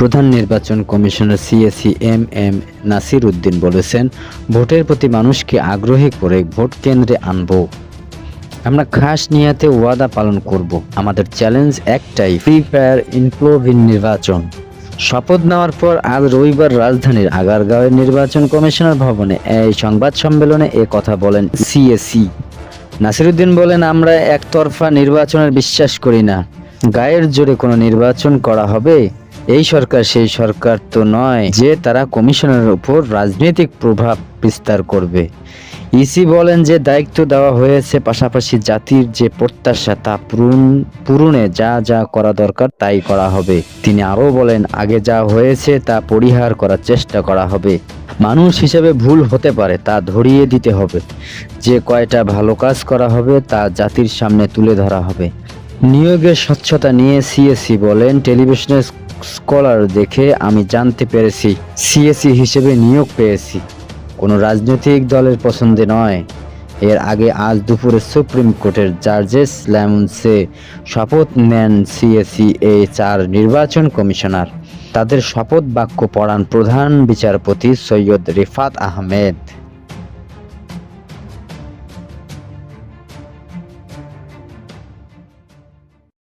প্রধান নির্বাচন commissioner CEC M M Nasir Uddin বলেছেন, ভোটের প্রতি মানুষকে আগ্রহী করে ভোট কেন্দ্রে আনব। আমরা খাস নিয়াতে ওয়াদা পালন করব। আমাদের চ্যালেঞ্জ একটাই, ফ্রি ফায়ার ইনক্লোভিন নির্বাচন। শপথ নেওয়ার পর আজ রবিবার রাজধানীর আগারগাঁওয়ের নির্বাচন কমিশনার ভবনে এই সংবাদ সম্মেলনে এ কথা বলেন সিএসি নাসিরুদ্দিন বলেন, আমরা একতরফা নির্বাচনের বিশ্বাস করি না। গায়ের জোরে কোনো নির্বাচন করা হবে? এই সরকার সেই সরকার তো নয় যে তারা কমিশনের উপর রাজনৈতিক প্রভাব বিস্তার করবে। ইসি বলেন যে দায়িত্ব দেওয়া হয়েছে পাশাপাশি জাতির যে প্রত্যাশা তা পূরণ, পূরণে যা যা করা দরকার তাই করা হবে। তিনি আরও বলেন, আগে যা হয়েছে তা পরিহার করার চেষ্টা করা হবে। মানুষ হিসেবে ভুল হতে পারে, তা ধরিয়ে দিতে হবে। যে কয়টা ভালো কাজ করা হবে তা জাতির সামনে তুলে ধরা হবে। নিয়োগের স্বচ্ছতা নিয়ে সিএসসি বলেন টেলিভিশনের স্কলার দেখে আমি জানতে পেরেছি সিএসসি হিসেবে নিয়োগ পেয়েছি। কোনো রাজনৈতিক দলের পছন্দে নয়। এর আগে আজ দুপুরে সুপ্রিম কোর্টের জার্জেস ল্যামন্সে শপথ নেন সিএসি এ চার নির্বাচন কমিশনার। তাদের শপথ বাক্য পড়ান প্রধান বিচারপতি সৈয়দ রিফাত আহমেদ।